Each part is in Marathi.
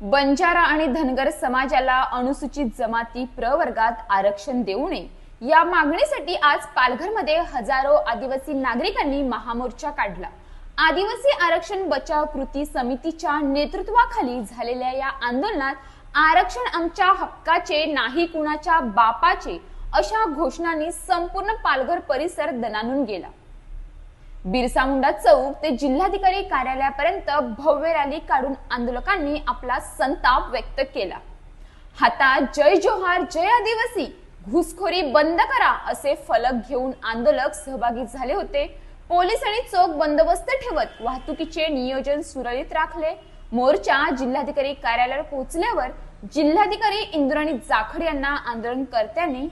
बंजारा आणि धनगर समाजाला अनुसूचित जमाती प्रवर्गात आरक्षण देऊ नये. या मागणीसाठी आज पालघरमध्ये हजारो आदिवासी नागरिकांनी महामोर्चा काढला. आदिवासी आरक्षण बचाव कृती समितीच्या नेतृत्वाखाली झालेल्या या आंदोलनात आरक्षण आमच्या हक्काचे नाही कुणाच्या बापाचे अशा घोषणांनी संपूर्ण पालघर परिसर दणानून गेला. बिरसा मुंडा चौक ते जिल्हाधिकारी कार्यालयापर्यंत भव्य रॅली काढून आंदोलकांनी आपला संताप व्यक्त केला. हातात जय जोहार जय आदिवासी घुसखोरी बंद करा असे फलक घेऊन आंदोलक सहभागी झाले होते. पोलिसांनी चोख बंदोबस्त ठेवत वाहतुकीचे नियोजन सुरळीत राखले. मोर्चा जिल्हाधिकारी कार्यालयावर पोहोचल्यावर जिल्हाधिकारी इंद्राणी जाखड यांना आंदोलनकर्त्यांनी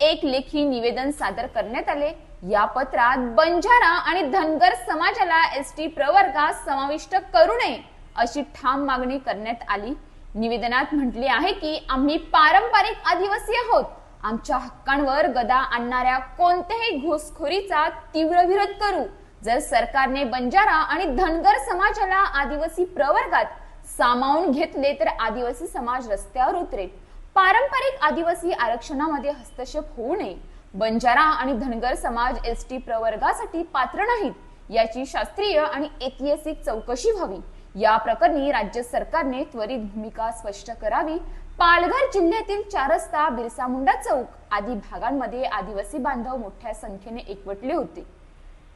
एक लेखी निवेदन सादर करण्यात आले. या पत्रात बंजारा आणि धनगर समाजाला एस टी प्रवर्गात समाविष्ट करू नये अशी ठाम मागणी करण्यात आली. निवेदनात म्हटले आहे की आम्ही पारंपरिक आदिवासी आहोत. आमच्या हक्कांवर गदा आणणाऱ्या कोणत्याही घुसखोरीचा तीव्र विरोध करू. जर सरकारने बंजारा आणि धनगर समाजाला आदिवासी प्रवर्गात सामावून घेतले तर आदिवासी समाज रस्त्यावर उतरेल. पारंपरिक आदिवासी आरक्षणामध्ये हस्तक्षेप होऊ नये. बंजारा आणि धनगर समाज एस टी प्रवर्गासाठी पात्र नाहीत याची शास्त्रीय आणि ऐतिहासिक चौकशी व्हावी. या प्रकरणी राज्य सरकारने त्वरित भूमिका स्पष्ट करावी. पालघर जिल्ह्यातील चार रस्ता बिरसा मुंडा चौक आदी भागांमध्ये आदिवासी बांधव मोठ्या संख्येने एकवटले होते.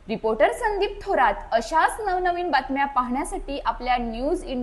रिपोर्टर संदीप थोरात अशाच नवनवीन बातम्या पाहण्यासाठी आपल्या न्यूज इंडिया